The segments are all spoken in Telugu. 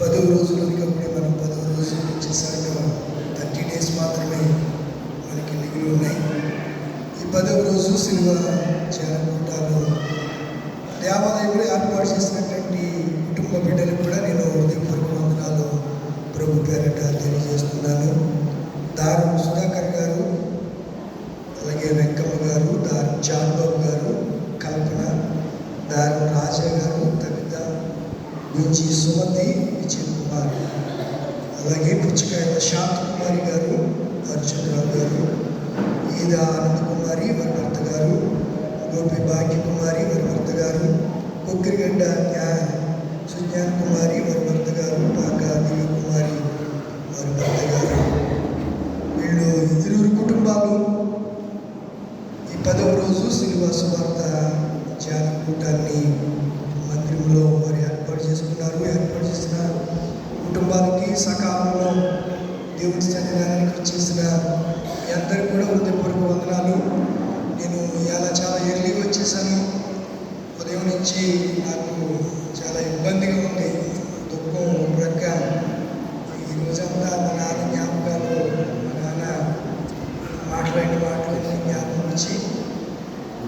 పదవ రోజులు అప్పుడే మనం పదవ రోజులు వచ్చేసరికి థర్టీ డేస్ మాత్రమే మనకి మిగిలి ఉన్నాయి. ఈ పదవ రోజు సినిమా చేరకుంటాను దేవాలయంలో ఏర్పాటు చేసినటువంటి కుటుంబ బిడ్డలకు కూడా నేను హృదయపూర్వక వందనాలు ప్రభు పేరట తెలియజేస్తున్నాను. దారు సుధాకర్ గారు అలాగే వెంకమ్మ గారు దారు జాన్ గారు కల్పన దారు రాజా గారు తమిళ నుంచి సుమతి విజయ్ కుమార్ అలాగే పుచ్చకాయల శాంత్ కుమారి గారు అర్జునరావు గారు ఈద ఆనంద కుమారి వారి భర్త గారు గోపి భాగ్య కుమారి వారి భర్త గారు కుక్కిరిగడ్డ జ్ఞా సుజ్ఞాన కుమారి వారి భర్త గారు పాక దివ్య కుమారి వారి భర్త గారు. వీళ్ళు ఇరువురు కుటుంబాలు. ఈ పదవ రోజు శ్రీనివాస వార్త ధ్యాన కూటాన్ని మందిరంలో వారి ఏర్పాటు చేసుకున్నారు. చేస్తున్నారు కుటుంబానికి సకాలంలో దేవుడి సన్నిధానానికి వచ్చేస్తున్నారు మీ అందరికి కూడా హృదయపూర్వక వందనాలు. నేను ఇవాళ చాలా ఎర్లీగా వచ్చేసాను. ఉదయం నుంచి నాకు చాలా ఇబ్బందిగా ఉంది. దుఃఖం ఒక ప్రక్క. ఈ రోజంతా మా నాన్న జ్ఞాపకాలు మా నాన్న మాట్లాడిన మాటలన్నీ జ్ఞాపకం వచ్చి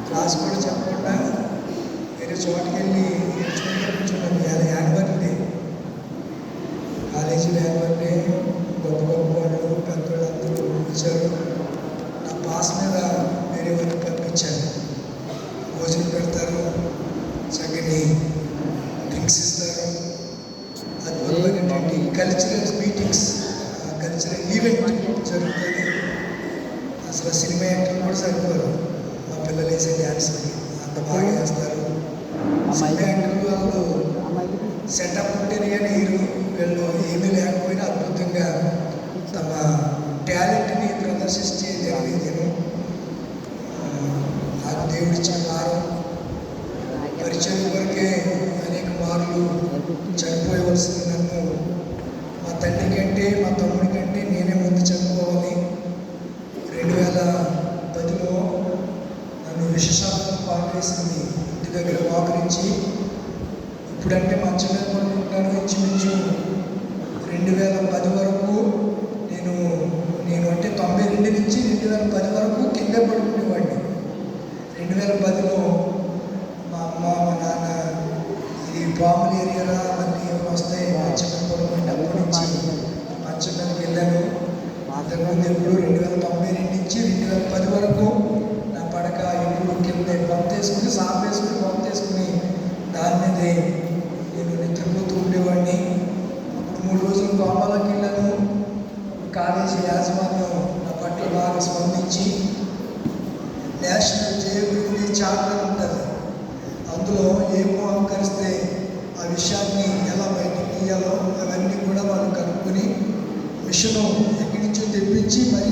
క్లాస్ కూడా చెప్పకుండా వేరే చోటుకి వెళ్ళి గొప్ప గొప్ప వాళ్ళు పెద్దవాళ్ళు అందరూ వచ్చారు నా పాస్ మీద వేరే వాళ్ళకి పంపించాను భోజనం పెడతారు చక్కని డ్రింక్స్ ఇస్తారు అద్భుతమైనటువంటి కల్చరల్ మీటింగ్స్ కల్చరల్ ఈవెంట్ జరుగుతుంది అసలు సినిమా యాక్టర్లు కూడా సరిపోరు మా పిల్లలు వేసే డ్యాన్స్కి అంత బాగా వేస్తారు సినిమా యాక్టర్లు వాళ్ళు సెటప్ ఉంటేనే కానీ హీరో వీళ్ళు ఏమీ లేకపోయినా పరిచయం వరకే అనేక మార్లు చనిపోయవలసింది నన్ను మా తండ్రి కంటే మా తమ్ముడి కంటే నేనే ముందు చనిపోవాలి. రెండు వేల పదిలో నన్ను విశేషాలను పాటేసింది ఇంటి దగ్గర వాకరించి ఇప్పుడంటే మంచం మీద ఇంచుమించు. రెండు వేల పది వరకు నేను నేను అంటే తొంభై రెండు నుంచి రెండు వేల పది వరకు కిందే పడుకునేవాడిని. రెండు వేల పదిలో మా అమ్మ మా నాన్న బాంబులు ఏరియాలో అవన్నీ వస్తాయి మంచం మీద పడుకుంటే అప్పటి నుంచి మంచం వెళ్ళాను అంతకుముందు ఎప్పుడు రెండు వేల తొంభై రెండు నుంచి రెండు వేల పది వరకు నా పడక ఎప్పుడు కింద బొమ్మ తీసుకుని సాప్ వేసుకుని బొమ్మ తీసుకుని దాని మీదే నేను నిద్రపోతూ ఉండేవాడిని. అప్పుడు మూడు రోజులు గోపాలకి వెళ్ళాను కాలేజీ యాజమాన్యం నా పట్ల బాగా స్పందించి నేషనల్ జియోగ్రఫీ చార్టర్ ఉంటుంది. అందులో ఏ అంకరిస్తే మిషను ఎక్కడి నుంచో తెప్పించి మరి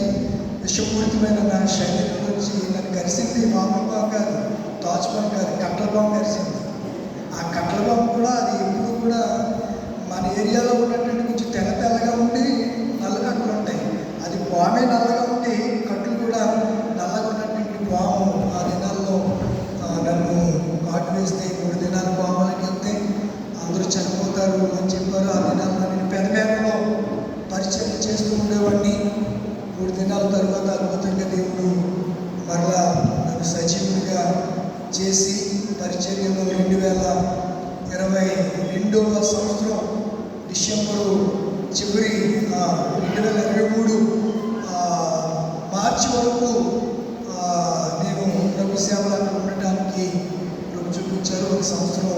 విషపూరితమైన నా శరీరం నుంచి నన్ను కరిసింది మామూలు బాబు కాదు తాజ్మహల్ కాదు కట్టల బాంబు కలిసింది ఆ కట్టల బాంబు కూడా అది ఎప్పుడు కూడా మన ఏరియాలో చేస్తూ ఉండేవాడిని. మూడు దినాల తర్వాత అద్భుతంగా దేవుడు మరలా నన్ను సజీవుడిగా చేసి పరిచర్యలో రెండు వేల ఇరవై రెండవ సంవత్సరం డిసెంబరు చివరి రెండు వేల ఇరవై మూడు మార్చి వరకు ఆ, నేను ప్రభు సేవలు అక్కడ ఉండటానికి ప్రభు చూపించారు ఒక సంవత్సరం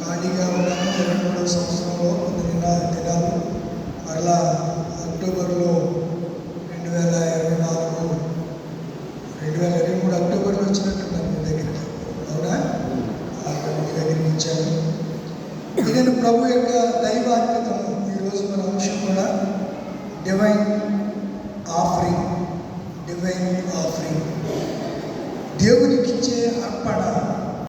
ఖాళీగా ఉన్నాను ఇరవై మూడవ సంవత్సరంలో కొన్ని దినాలు దినాలు మరలా అక్టోబర్లో రెండు వేల ఇరవై నాలుగు రెండు వేల ఇరవై మూడు అక్టోబర్లో వచ్చినట్టున్నాను మీ దగ్గరికి అవునా అక్కడ మీ దగ్గరికి ఇచ్చాను ఇది నేను ప్రభు యొక్క దైవాత్మకము ఈరోజు మన అంశం కూడా డివైన్ ఆఫరింగ్ డివైన్ ఆఫరింగ్ దేవునికిచ్చే అర్పణ